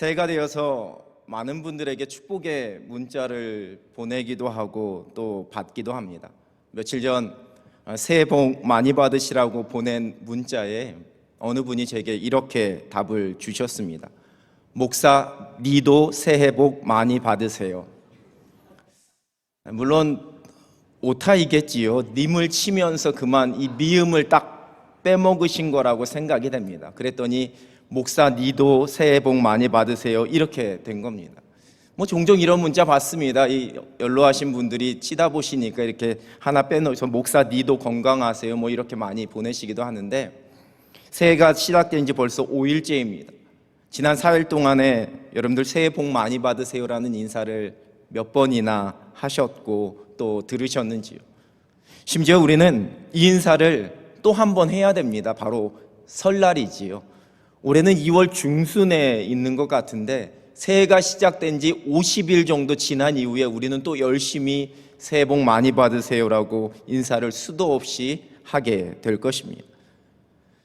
새해가 되어서 많은 분들에게 축복의 문자를 보내기도 하고 또 받기도 합니다. 며칠 전 아, 새해 복 많이 받으시라고 보낸 문자에 어느 분이 제게 이렇게 답을 주셨습니다. 목사, 니도 새해 복 많이 받으세요. 물론 오타이겠지요. 님을 치면서 그만 이 미음을 딱 빼먹으신 거라고 생각이 됩니다. 그랬더니 목사 니도 새해 복 많이 받으세요. 이렇게 된 겁니다. 뭐 종종 이런 문자 받습니다. 이 연로하신 분들이 치다 보시니까 이렇게 하나 빼놓어서 목사 니도 건강하세요. 뭐 이렇게 많이 보내시기도 하는데 새해가 시작된 지 벌써 5일째입니다. 지난 4일 동안에 여러분들 새해 복 많이 받으세요라는 인사를 몇 번이나 하셨고 또 들으셨는지요. 심지어 우리는 이 인사를 또 한 번 해야 됩니다. 바로 설날이지요. 올해는 2월 중순에 있는 것 같은데 새해가 시작된 지 50일 정도 지난 이후에 우리는 또 열심히 새해 복 많이 받으세요라고 인사를 수도 없이 하게 될 것입니다.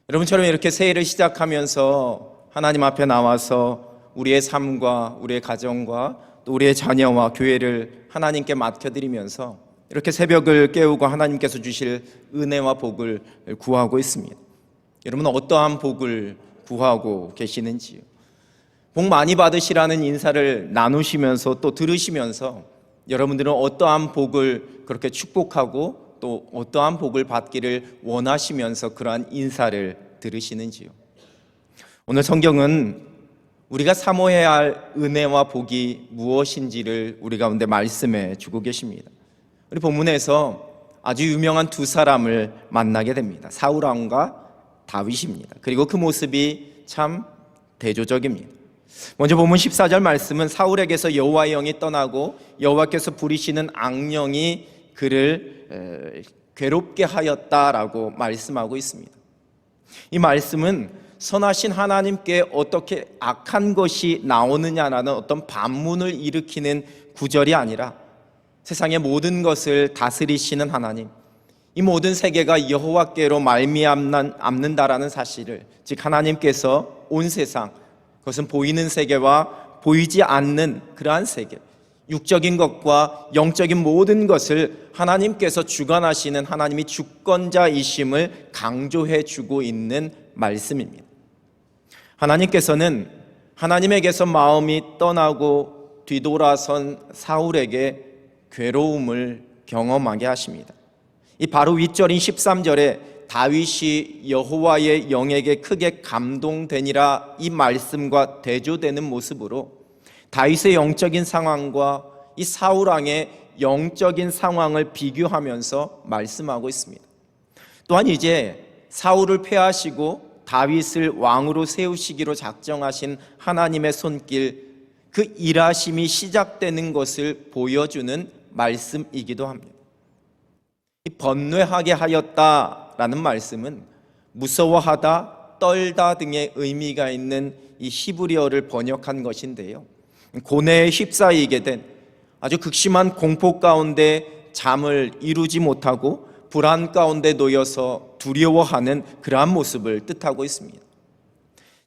여러분처럼 이렇게 새해를 시작하면서 하나님 앞에 나와서 우리의 삶과 우리의 가정과 또 우리의 자녀와 교회를 하나님께 맡겨드리면서 이렇게 새벽을 깨우고 하나님께서 주실 은혜와 복을 구하고 있습니다. 여러분 어떠한 복을 구하고 계시는지요? 복 많이 받으시라는 인사를 나누시면서 또 들으시면서 여러분들은 어떠한 복을 그렇게 축복하고 또 어떠한 복을 받기를 원하시면서 그러한 인사를 들으시는지요? 오늘 성경은 우리가 사모해야 할 은혜와 복이 무엇인지를 우리 가운데 말씀해 주고 계십니다. 우리 본문에서 아주 유명한 두 사람을 만나게 됩니다. 사울 왕과 다윗입니다. 그리고 그 모습이 참 대조적입니다. 먼저 본문 14절 말씀은 사울에게서 여호와의 영이 떠나고 여호와께서 부리시는 악령이 그를 에, 괴롭게 하였다라고 말씀하고 있습니다. 이 말씀은 선하신 하나님께 어떻게 악한 것이 나오느냐라는 어떤 반문을 일으키는 구절이 아니라 세상의 모든 것을 다스리시는 하나님, 이 모든 세계가 여호와께로 말미암는다라는 사실을 즉 하나님께서 온 세상 그것은 보이는 세계와 보이지 않는 그러한 세계 육적인 것과 영적인 모든 것을 하나님께서 주관하시는 하나님이 주권자이심을 강조해 주고 있는 말씀입니다. 하나님께서는 하나님에게서 마음이 떠나고 뒤돌아선 사울에게 괴로움을 경험하게 하십니다. 이 바로 윗절인 13절에 다윗이 여호와의 영에게 크게 감동되니라 이 말씀과 대조되는 모습으로 다윗의 영적인 상황과 이 사울 왕의 영적인 상황을 비교하면서 말씀하고 있습니다. 또한 이제 사울을 패하시고 다윗을 왕으로 세우시기로 작정하신 하나님의 손길 그 일하심이 시작되는 것을 보여주는 말씀이기도 합니다. 이 번뇌하게 하였다라는 말씀은 무서워하다, 떨다 등의 의미가 있는 이 히브리어를 번역한 것인데요. 고뇌에 휩싸이게 된 아주 극심한 공포 가운데 잠을 이루지 못하고 불안 가운데 놓여서 두려워하는 그러한 모습을 뜻하고 있습니다.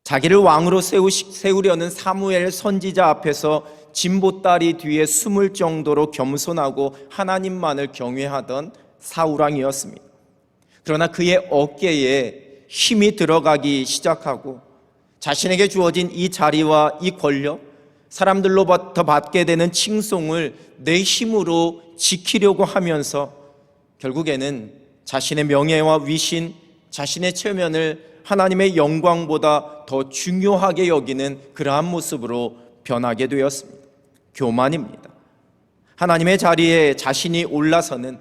자기를 왕으로 세우려는 사무엘 선지자 앞에서 진보다리 뒤에 숨을 정도로 겸손하고 하나님만을 경외하던 사우랑이었습니다. 그러나 그의 어깨에 힘이 들어가기 시작하고 자신에게 주어진 이 자리와 이 권력, 사람들로부터 받게 되는 칭송을 내 힘으로 지키려고 하면서 결국에는 자신의 명예와 위신, 자신의 체면을 하나님의 영광보다 더 중요하게 여기는 그러한 모습으로 변하게 되었습니다. 교만입니다. 하나님의 자리에 자신이 올라서는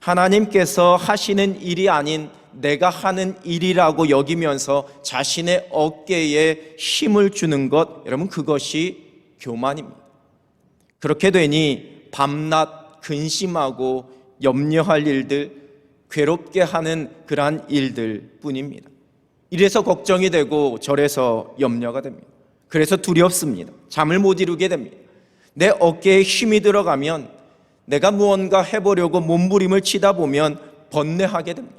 하나님께서 하시는 일이 아닌 내가 하는 일이라고 여기면서 자신의 어깨에 힘을 주는 것, 여러분 그것이 교만입니다. 그렇게 되니 밤낮 근심하고 염려할 일들, 괴롭게 하는 그러한 일들 뿐입니다. 이래서 걱정이 되고 저래서 염려가 됩니다. 그래서 두렵습니다. 잠을 못 이루게 됩니다. 내 어깨에 힘이 들어가면 내가 무언가 해보려고 몸부림을 치다 보면 번뇌하게 됩니다.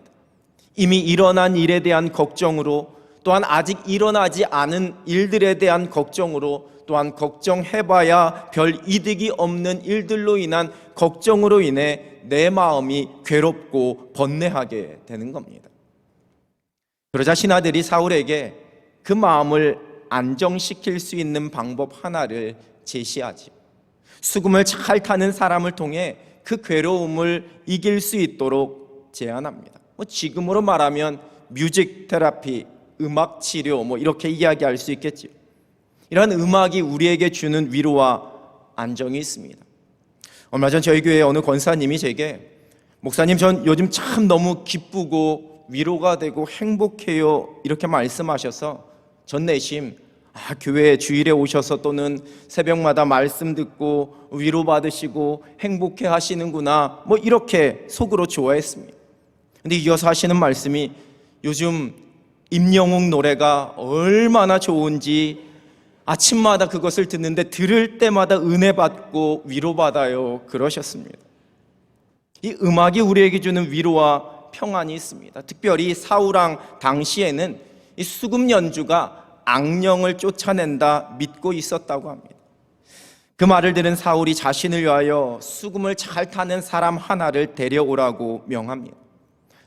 이미 일어난 일에 대한 걱정으로 또한 아직 일어나지 않은 일들에 대한 걱정으로 또한 걱정해봐야 별 이득이 없는 일들로 인한 걱정으로 인해 내 마음이 괴롭고 번뇌하게 되는 겁니다. 그러자 신하들이 사울에게 그 마음을 안정시킬 수 있는 방법 하나를 제시하지. 수금을 잘 타는 사람을 통해 그 괴로움을 이길 수 있도록 제안합니다. 뭐 지금으로 말하면 뮤직 테라피, 음악 치료 뭐 이렇게 이야기할 수 있겠지요. 이런 음악이 우리에게 주는 위로와 안정이 있습니다. 얼마 전 저희 교회 어느 권사님이 제게 목사님 전 요즘 참 너무 기쁘고 위로가 되고 행복해요 이렇게 말씀하셔서 전 내심 아, 교회 주일에 오셔서 또는 새벽마다 말씀 듣고 위로받으시고 행복해 하시는구나 뭐 이렇게 속으로 좋아했습니다. 근데 이어서 하시는 말씀이 요즘 임영웅 노래가 얼마나 좋은지 아침마다 그것을 듣는데 들을 때마다 은혜 받고 위로받아요. 그러셨습니다. 이 음악이 우리에게 주는 위로와 평안이 있습니다. 특별히 사우랑 당시에는 이 수금 연주가 악령을 쫓아낸다 믿고 있었다고 합니다. 그 말을 들은 사울이 자신을 위하여 수금을 잘 타는 사람 하나를 데려오라고 명합니다.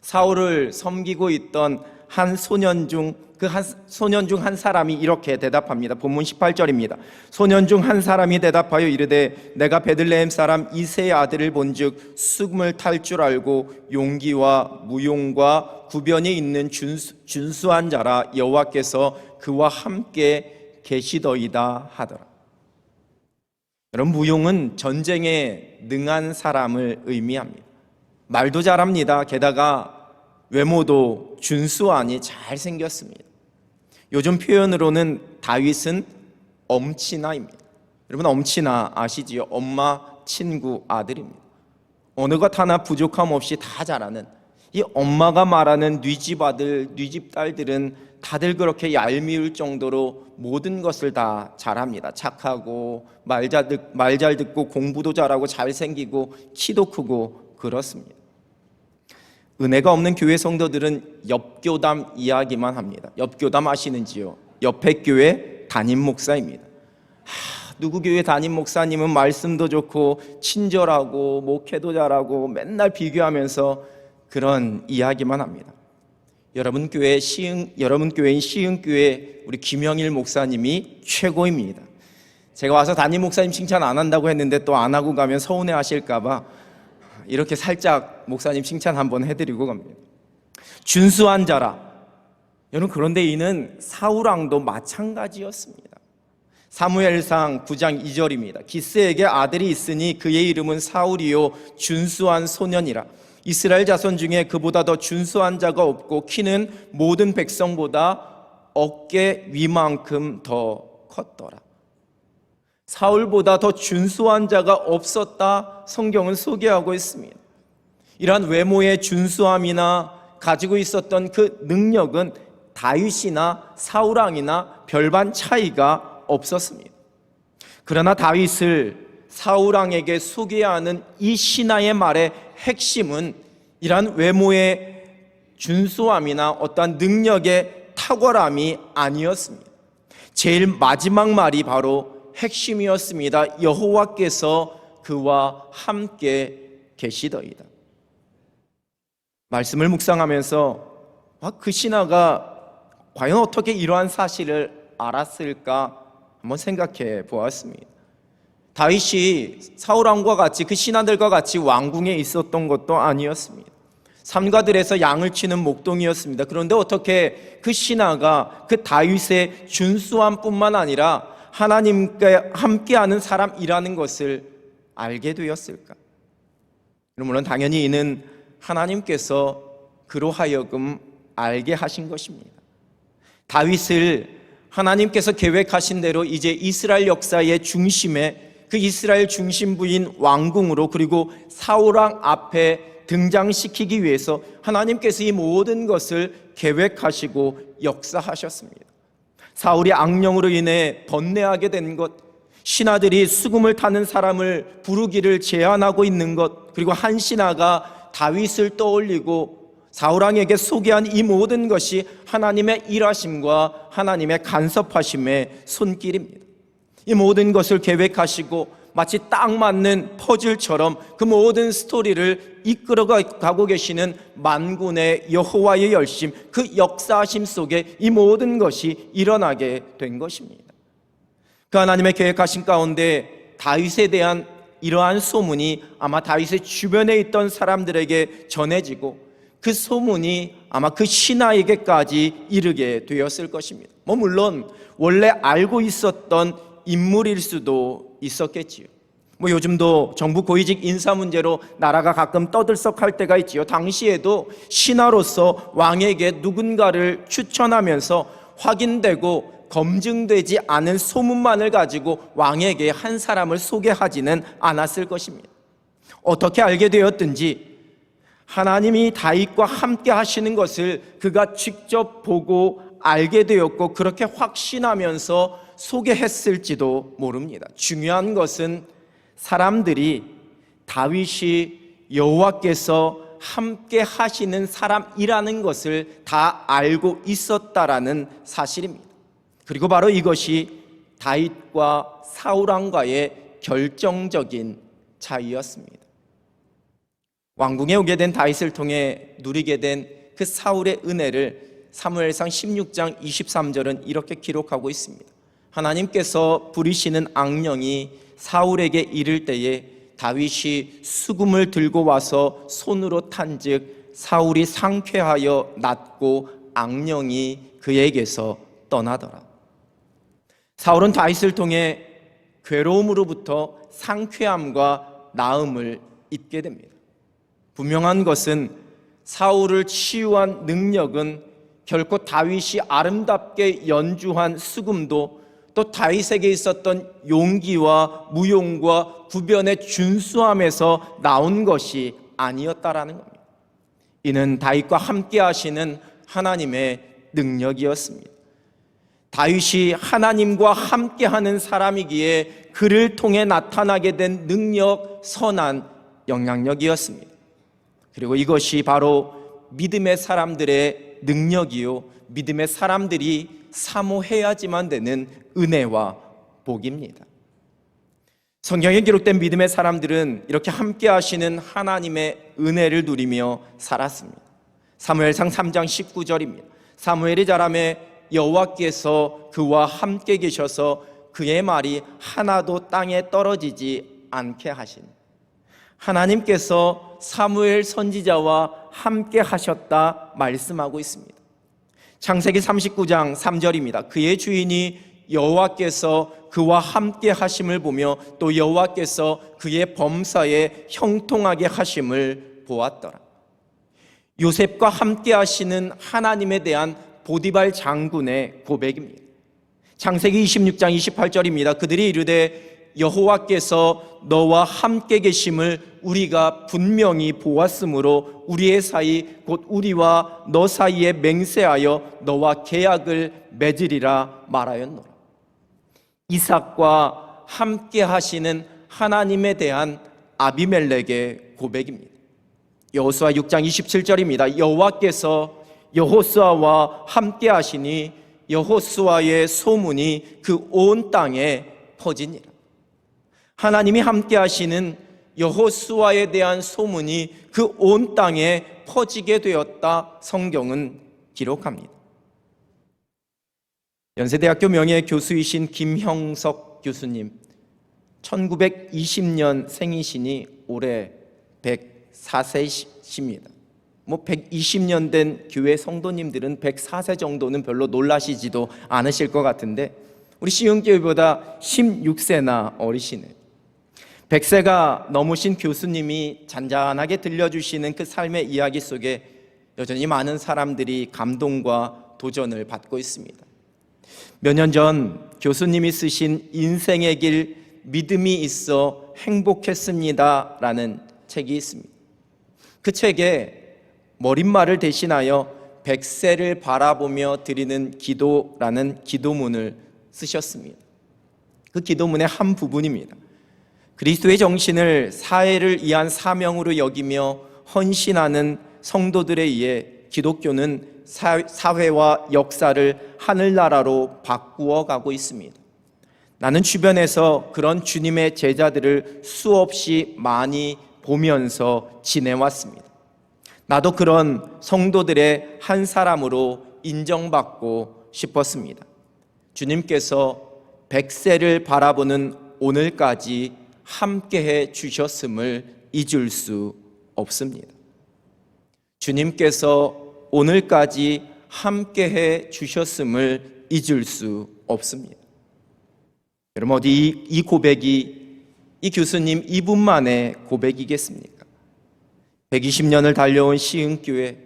사울을 섬기고 있던 한 소년 중 그 한 소년 중 한 사람이 이렇게 대답합니다. 본문 18절입니다. 소년 중 한 사람이 대답하여 이르되 내가 베들레헴 사람 이세의 아들을 본즉 수금을 탈 줄 알고 용기와 무용과 구변이 있는 준수, 준수한 자라 여호와께서 그와 함께 계시더이다 하더라. 여러분 무용은 전쟁에 능한 사람을 의미합니다. 말도 잘합니다. 게다가 외모도 준수하니 잘생겼습니다. 요즘 표현으로는 다윗은 엄친아입니다. 여러분 엄친아 아시지요? 엄마, 친구, 아들입니다. 어느 것 하나 부족함 없이 다 잘하는 이 엄마가 말하는 뉘집 아들, 뉘집 딸들은 다들 그렇게 얄미울 정도로 모든 것을 다 잘합니다. 착하고 말 잘 듣고 공부도 잘하고 잘생기고 키도 크고 그렇습니다. 은혜가 없는 교회 성도들은 옆교담 이야기만 합니다. 옆교담 아시는지요? 옆에 교회 담임 목사입니다. 하, 누구 교회 담임 목사님은 말씀도 좋고 친절하고 목회도 잘하고 맨날 비교하면서 그런 이야기만 합니다. 여러분 교회 시흥 여러분 교회인 시흥 교회 우리 김영일 목사님이 최고입니다. 제가 와서 담임 목사님 칭찬 안 한다고 했는데 또 안 하고 가면 서운해 하실까 봐 이렇게 살짝 목사님 칭찬 한번 해 드리고 갑니다. 준수한 자라. 여러분 그런데 이는 사우랑도 마찬가지였습니다. 사무엘상 9장 2절입니다. 기스에게 아들이 있으니 그의 이름은 사울이요 준수한 소년이라. 이스라엘 자손 중에 그보다 더 준수한 자가 없고 키는 모든 백성보다 어깨 위만큼 더 컸더라. 사울보다 더 준수한 자가 없었다 성경은 소개하고 있습니다. 이러한 외모의 준수함이나 가지고 있었던 그 능력은 다윗이나 사울왕이나 별반 차이가 없었습니다. 그러나 다윗을 사울왕에게 소개하는 이 신하의 말의 핵심은 이러한 외모의 준수함이나 어떠한 능력의 탁월함이 아니었습니다. 제일 마지막 말이 바로 핵심이었습니다. 여호와께서 그와 함께 계시더이다. 말씀을 묵상하면서 아, 그 신하가 과연 어떻게 이러한 사실을 알았을까 한번 생각해 보았습니다. 다윗이 사울 왕과 같이 그 신하들과 같이 왕궁에 있었던 것도 아니었습니다. 삼가들에서 양을 치는 목동이었습니다. 그런데 어떻게 그 신하가 그 다윗의 준수함뿐만 아니라 하나님과 함께하는 사람이라는 것을 알게 되었을까? 물론 당연히 이는 하나님께서 그로 하여금 알게 하신 것입니다. 다윗을 하나님께서 계획하신 대로 이제 이스라엘 역사의 중심에 그 이스라엘 중심부인 왕궁으로 그리고 사울왕 앞에 등장시키기 위해서 하나님께서 이 모든 것을 계획하시고 역사하셨습니다. 사울이 악령으로 인해 번뇌하게 된 것, 신하들이 수금을 타는 사람을 부르기를 제안하고 있는 것, 그리고 한 신하가 다윗을 떠올리고 사울왕에게 소개한 이 모든 것이 하나님의 일하심과 하나님의 간섭하심의 손길입니다. 이 모든 것을 계획하시고 마치 딱 맞는 퍼즐처럼 그 모든 스토리를 이끌어 가고 계시는 만군의 여호와의 열심, 그 역사심 속에 이 모든 것이 일어나게 된 것입니다. 그 하나님의 계획하신 가운데 다윗에 대한 이러한 소문이 아마 다윗의 주변에 있던 사람들에게 전해지고 그 소문이 아마 그 신하에게까지 이르게 되었을 것입니다. 뭐 물론 원래 알고 있었던 인물일 수도 있었겠지요. 뭐 요즘도 정부 고위직 인사 문제로 나라가 가끔 떠들썩할 때가 있지요. 당시에도 신하로서 왕에게 누군가를 추천하면서 확인되고 검증되지 않은 소문만을 가지고 왕에게 한 사람을 소개하지는 않았을 것입니다. 어떻게 알게 되었든지 하나님이 다윗과 함께 하시는 것을 그가 직접 보고 알게 되었고 그렇게 확신하면서 소개했을지도 모릅니다. 중요한 것은 사람들이 다윗이 여호와께서 함께 하시는 사람이라는 것을 다 알고 있었다라는 사실입니다. 그리고 바로 이것이 다윗과 사울왕과의 결정적인 차이였습니다. 왕궁에 오게 된 다윗을 통해 누리게 된 그 사울의 은혜를 사무엘상 16장 23절은 이렇게 기록하고 있습니다. 하나님께서 부리시는 악령이 사울에게 이를 때에 다윗이 수금을 들고 와서 손으로 탄즉 사울이 상쾌하여 낫고 악령이 그에게서 떠나더라. 사울은 다윗을 통해 괴로움으로부터 상쾌함과 나음을 입게 됩니다. 분명한 것은 사울을 치유한 능력은 결코 다윗이 아름답게 연주한 수금도 또 다윗에게 있었던 용기와 무용과 구변의 준수함에서 나온 것이 아니었다라는 겁니다. 이는 다윗과 함께 하시는 하나님의 능력이었습니다. 다윗이 하나님과 함께 하는 사람이기에 그를 통해 나타나게 된 능력, 선한 영향력이었습니다. 그리고 이것이 바로 믿음의 사람들의 능력이요. 믿음의 사람들이 사모해야지만 되는 은혜와 복입니다. 성경에 기록된 믿음의 사람들은 이렇게 함께 하시는 하나님의 은혜를 누리며 살았습니다. 사무엘상 3장 19절입니다. 사무엘이 자라매 여호와께서 그와 함께 계셔서 그의 말이 하나도 땅에 떨어지지 않게 하신 하나님께서 사무엘 선지자와 함께 하셨다 말씀하고 있습니다. 창세기 39장 3절입니다. 그의 주인이 여호와께서 그와 함께 하심을 보며 또 여호와께서 그의 범사에 형통하게 하심을 보았더라. 요셉과 함께 하시는 하나님에 대한 보디발 장군의 고백입니다. 창세기 26장 28절입니다. 그들이 이르되 여호와께서 너와 함께 계심을 우리가 분명히 보았으므로 우리의 사이 곧 우리와 너 사이에 맹세하여 너와 계약을 맺으리라 말하였노라. 이삭과 함께 하시는 하나님에 대한 아비멜렉의 고백입니다. 여호수아 6장 27절입니다. 여호와께서 여호수아와 함께 하시니 여호수아의 소문이 그 온 땅에 퍼지니라. 하나님이 함께 하시는 여호수아에 대한 소문이 그 온 땅에 퍼지게 되었다 성경은 기록합니다. 연세대학교 명예 교수이신 김형석 교수님 1920년 생이시니 올해 104세십니다. 뭐 120년 된 교회 성도님들은 104세 정도는 별로 놀라시지도 않으실 것 같은데 우리 시흥교회보다 16세나 어리시네요. 100세가 넘으신 교수님이 잔잔하게 들려주시는 그 삶의 이야기 속에 여전히 많은 사람들이 감동과 도전을 받고 있습니다. 몇 년 전 교수님이 쓰신 인생의 길 믿음이 있어 행복했습니다. 라는 책이 있습니다. 그 책에 머릿말을 대신하여 백세를 바라보며 드리는 기도라는 기도문을 쓰셨습니다. 그 기도문의 한 부분입니다. 그리스도의 정신을 사회를 위한 사명으로 여기며 헌신하는 성도들에 의해 기독교는 사회와 역사를 하늘나라로 바꾸어 가고 있습니다. 나는 주변에서 그런 주님의 제자들을 수없이 많이 보면서 지내왔습니다. 나도 그런 성도들의 한 사람으로 인정받고 싶었습니다. 주님께서 백세를 바라보는 오늘까지 함께해 주셨음을 잊을 수 없습니다. 주님께서 오늘까지 함께해 주셨음을 잊을 수 없습니다. 여러분 어디 이- 이 고백이 이 교수님 이분만의 고백이겠습니까? 120년을 달려온 시흥교회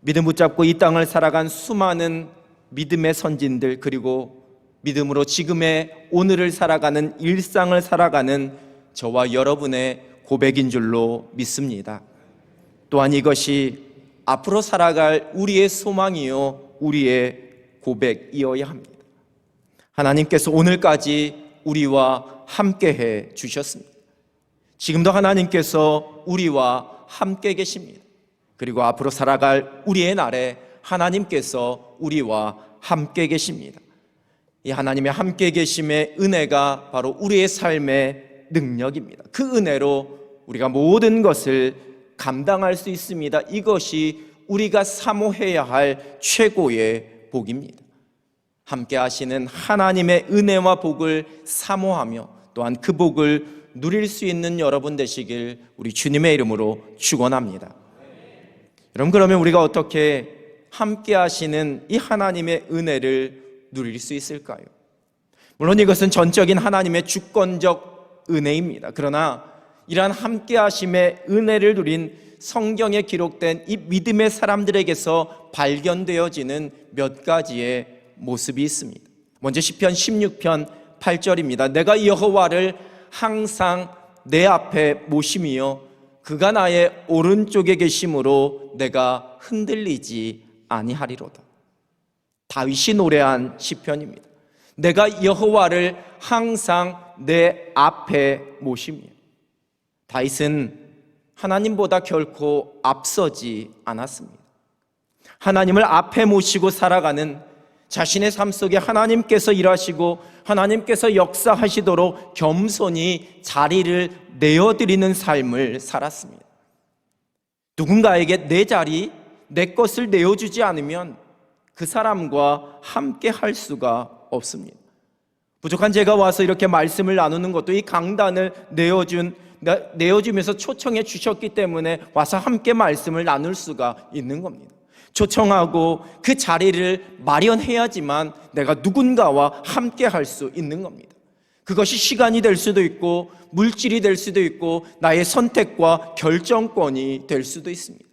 믿음 붙잡고 이 땅을 살아간 수많은 믿음의 선진들 그리고 믿음으로 지금의 오늘을 살아가는 일상을 살아가는 저와 여러분의 고백인 줄로 믿습니다. 또한 이것이 앞으로 살아갈 우리의 소망이요 우리의 고백이어야 합니다. 하나님께서 오늘까지 우리와 함께 해 주셨습니다. 지금도 하나님께서 우리와 함께 계십니다. 그리고 앞으로 살아갈 우리의 날에 하나님께서 우리와 함께 계십니다. 이 하나님의 함께 계심의 은혜가 바로 우리의 삶의 능력입니다. 그 은혜로 우리가 모든 것을 감당할 수 있습니다. 이것이 우리가 사모해야 할 최고의 복입니다. 함께 하시는 하나님의 은혜와 복을 사모하며 또한 그 복을 누릴 수 있는 여러분 되시길 우리 주님의 이름으로 축원합니다. 여러분 그러면 우리가 어떻게 함께 하시는 이 하나님의 은혜를 누릴 수 있을까요? 물론 이것은 전적인 하나님의 주권적 은혜입니다. 그러나 이러한 함께 하심의 은혜를 누린 성경에 기록된 이 믿음의 사람들에게서 발견되어지는 몇 가지의 모습이 있습니다. 먼저 시편 16편 8절입니다. 내가 여호와를 항상 내 앞에 모심이요 그가 나의 오른쪽에 계심으로 내가 흔들리지 아니하리로다. 다윗이 노래한 시편입니다. 내가 여호와를 항상 내 앞에 모심이요. 다윗은 하나님보다 결코 앞서지 않았습니다. 하나님을 앞에 모시고 살아가는 자신의 삶 속에 하나님께서 일하시고 하나님께서 역사하시도록 겸손히 자리를 내어드리는 삶을 살았습니다. 누군가에게 내 자리, 내 것을 내어주지 않으면 그 사람과 함께 할 수가 없습니다. 부족한 제가 와서 이렇게 말씀을 나누는 것도 이 강단을 내어준 내어주면서 초청해 주셨기 때문에 와서 함께 말씀을 나눌 수가 있는 겁니다. 초청하고 그 자리를 마련해야지만 내가 누군가와 함께 할 수 있는 겁니다. 그것이 시간이 될 수도 있고 물질이 될 수도 있고 나의 선택과 결정권이 될 수도 있습니다.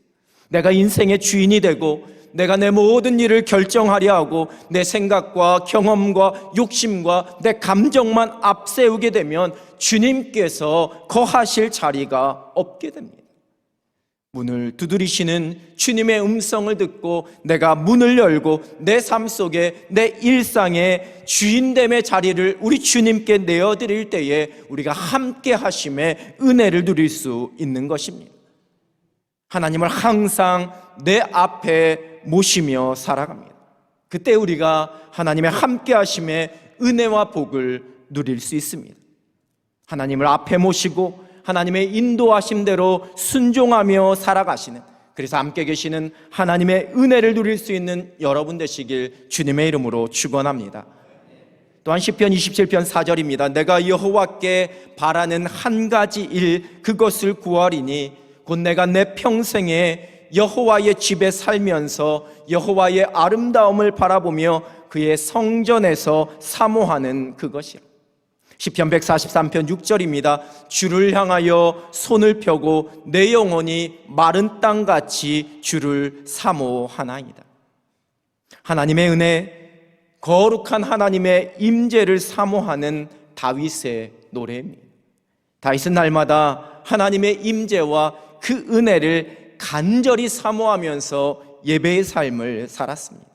내가 인생의 주인이 되고 내가 내 모든 일을 결정하려 하고 내 생각과 경험과 욕심과 내 감정만 앞세우게 되면 주님께서 거하실 자리가 없게 됩니다. 문을 두드리시는 주님의 음성을 듣고 내가 문을 열고 내 삶 속에 내 일상의 주인됨의 자리를 우리 주님께 내어드릴 때에 우리가 함께 하심의 은혜를 누릴 수 있는 것입니다. 하나님을 항상 내 앞에 모시며 살아갑니다. 그때 우리가 하나님의 함께 하심의 은혜와 복을 누릴 수 있습니다. 하나님을 앞에 모시고 하나님의 인도하심대로 순종하며 살아가시는 그래서 함께 계시는 하나님의 은혜를 누릴 수 있는 여러분 되시길 주님의 이름으로 축원합니다. 또한 시편 27편 4절입니다. 내가 여호와께 바라는 한 가지 일 그것을 구하리니 곧 내가 내 평생에 여호와의 집에 살면서 여호와의 아름다움을 바라보며 그의 성전에서 사모하는 그것이라. 시편 143편 6절입니다. 주를 향하여 손을 펴고 내 영혼이 마른 땅 같이 주를 사모하나이다. 하나님의 은혜, 거룩한 하나님의 임재를 사모하는 다윗의 노래입니다. 다윗은 날마다 하나님의 임재와 그 은혜를 간절히 사모하면서 예배의 삶을 살았습니다.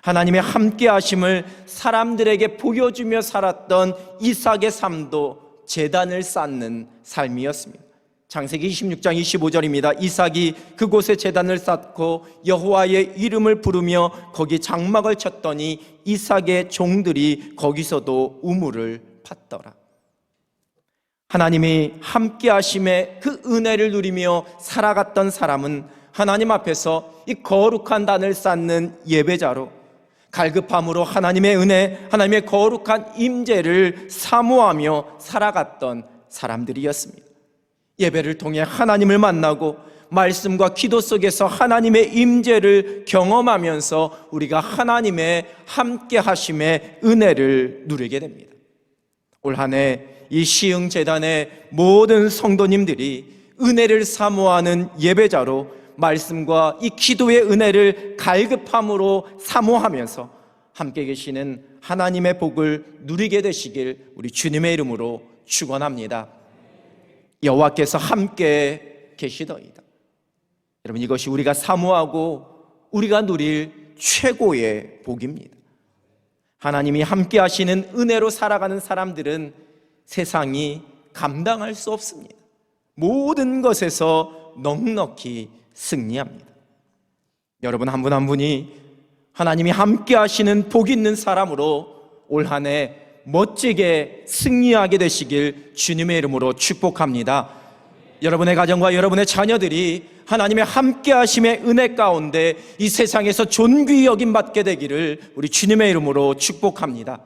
하나님의 함께 하심을 사람들에게 보여주며 살았던 이삭의 삶도 재단을 쌓는 삶이었습니다. 창세기 26장 25절입니다. 이삭이 그곳에 제단을 쌓고 여호와의 이름을 부르며 거기 장막을 쳤더니 이삭의 종들이 거기서도 우물을 팠더라. 하나님이 함께 하심에 그 은혜를 누리며 살아갔던 사람은 하나님 앞에서 이 거룩한 단을 쌓는 예배자로 갈급함으로 하나님의 은혜, 하나님의 거룩한 임재를 사모하며 살아갔던 사람들이었습니다. 예배를 통해 하나님을 만나고 말씀과 기도 속에서 하나님의 임재를 경험하면서 우리가 하나님의 함께 하심의 은혜를 누리게 됩니다. 올 한해 이 시흥 재단의 모든 성도님들이 은혜를 사모하는 예배자로 말씀과 이 기도의 은혜를 갈급함으로 사모하면서 함께 계시는 하나님의 복을 누리게 되시길 우리 주님의 이름으로 축원합니다. 여호와께서 함께 계시더이다. 여러분 이것이 우리가 사모하고 우리가 누릴 최고의 복입니다. 하나님이 함께 하시는 은혜로 살아가는 사람들은 세상이 감당할 수 없습니다. 모든 것에서 넉넉히 승리합니다. 여러분 한분한 분이 하나님이 함께 하시는 복 있는 사람으로 올 한 해 멋지게 승리하게 되시길 주님의 이름으로 축복합니다. 여러분의 가정과 여러분의 자녀들이 하나님의 함께 하심의 은혜 가운데 이 세상에서 존귀 여김 받게 되기를 우리 주님의 이름으로 축복합니다.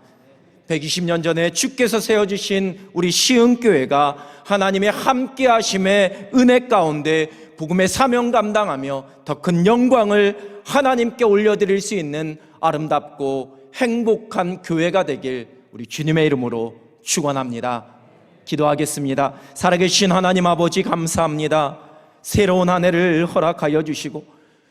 120년 전에 주께서 세워주신 우리 시흥교회가 하나님의 함께 하심의 은혜 가운데 복음의 사명 감당하며 더 큰 영광을 하나님께 올려드릴 수 있는 아름답고 행복한 교회가 되길 우리 주님의 이름으로 축원합니다. 기도하겠습니다. 살아계신 하나님 아버지 감사합니다. 새로운 한 해를 허락하여 주시고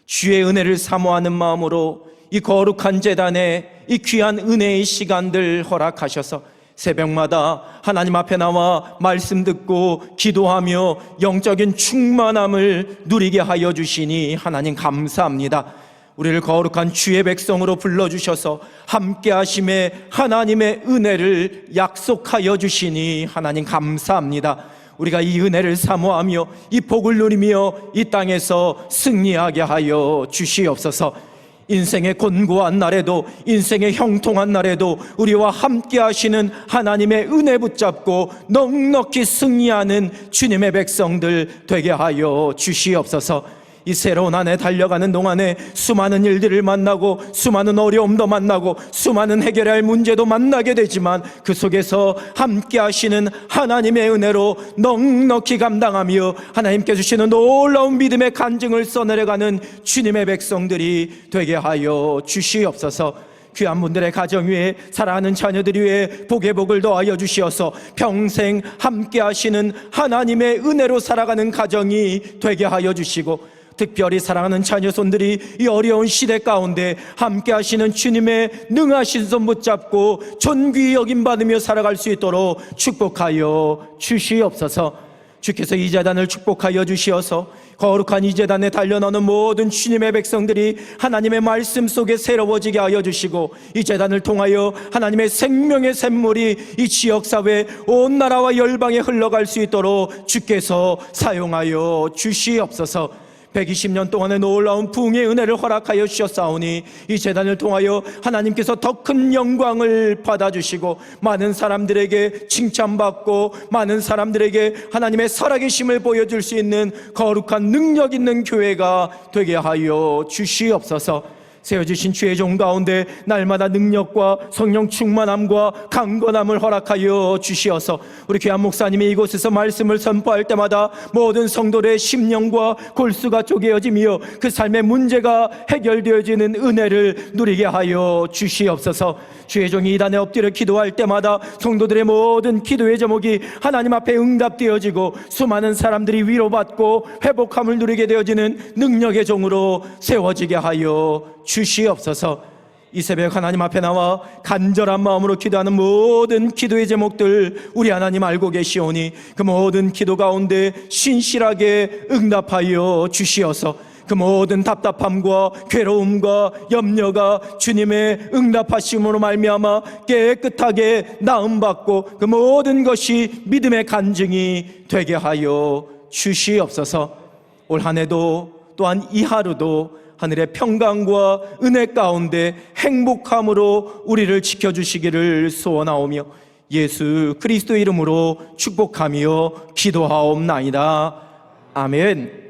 주의 은혜를 사모하는 마음으로 이 거룩한 재단에 이 귀한 은혜의 시간들 허락하셔서 새벽마다 하나님 앞에 나와 말씀 듣고 기도하며 영적인 충만함을 누리게 하여 주시니 하나님 감사합니다. 우리를 거룩한 주의 백성으로 불러주셔서 함께 하심에 하나님의 은혜를 약속하여 주시니 하나님 감사합니다. 우리가 이 은혜를 사모하며 이 복을 누리며 이 땅에서 승리하게 하여 주시옵소서. 인생의 곤고한 날에도 인생의 형통한 날에도 우리와 함께 하시는 하나님의 은혜 붙잡고 넉넉히 승리하는 주님의 백성들 되게 하여 주시옵소서. 이 새로운 한해 달려가는 동안에 수많은 일들을 만나고 수많은 어려움도 만나고 수많은 해결해야 할 문제도 만나게 되지만 그 속에서 함께 하시는 하나님의 은혜로 넉넉히 감당하며 하나님께 주시는 놀라운 믿음의 간증을 써내려가는 주님의 백성들이 되게 하여 주시옵소서. 귀한 분들의 가정 위에 사랑하는 자녀들 위에 복의 복을 더하여 주시어서 평생 함께 하시는 하나님의 은혜로 살아가는 가정이 되게 하여 주시고 특별히 사랑하는 자녀손들이 이 어려운 시대 가운데 함께 하시는 주님의 능하신 손 붙잡고 존귀 여김 받으며 살아갈 수 있도록 축복하여 주시옵소서. 주께서 이 재단을 축복하여 주시어서 거룩한 이 재단에 달려나는 모든 주님의 백성들이 하나님의 말씀 속에 새로워지게 하여 주시고 이 재단을 통하여 하나님의 생명의 샘물이 이 지역 사회 온 나라와 열방에 흘러갈 수 있도록 주께서 사용하여 주시옵소서. 120년 동안의 놀라운 부흥의 은혜를 허락하여 주셨사오니 이 재단을 통하여 하나님께서 더 큰 영광을 받아주시고 많은 사람들에게 칭찬받고 많은 사람들에게 하나님의 살아계심을 보여줄 수 있는 거룩한 능력 있는 교회가 되게 하여 주시옵소서. 세워주신 주의 종 가운데 날마다 능력과 성령 충만함과 강건함을 허락하여 주시어서 우리 귀한 목사님이 이곳에서 말씀을 선포할 때마다 모든 성도의 심령과 골수가 쪼개어지며 그 삶의 문제가 해결되어지는 은혜를 누리게 하여 주시옵소서. 주의 종이 이단에 엎드려 기도할 때마다 성도들의 모든 기도의 제목이 하나님 앞에 응답되어지고 수많은 사람들이 위로받고 회복함을 누리게 되어지는 능력의 종으로 세워지게 하여 주시옵소서. 이 새벽 하나님 앞에 나와 간절한 마음으로 기도하는 모든 기도의 제목들 우리 하나님 알고 계시오니 그 모든 기도 가운데 신실하게 응답하여 주시어서 그 모든 답답함과 괴로움과 염려가 주님의 응답하심으로 말미암아 깨끗하게 나음 받고 그 모든 것이 믿음의 간증이 되게 하여 주시옵소서. 올 한 해도 또한 이 하루도 하늘의 평강과 은혜 가운데 행복함으로 우리를 지켜주시기를 소원하오며 예수 그리스도 이름으로 축복하며 기도하옵나이다. 아멘.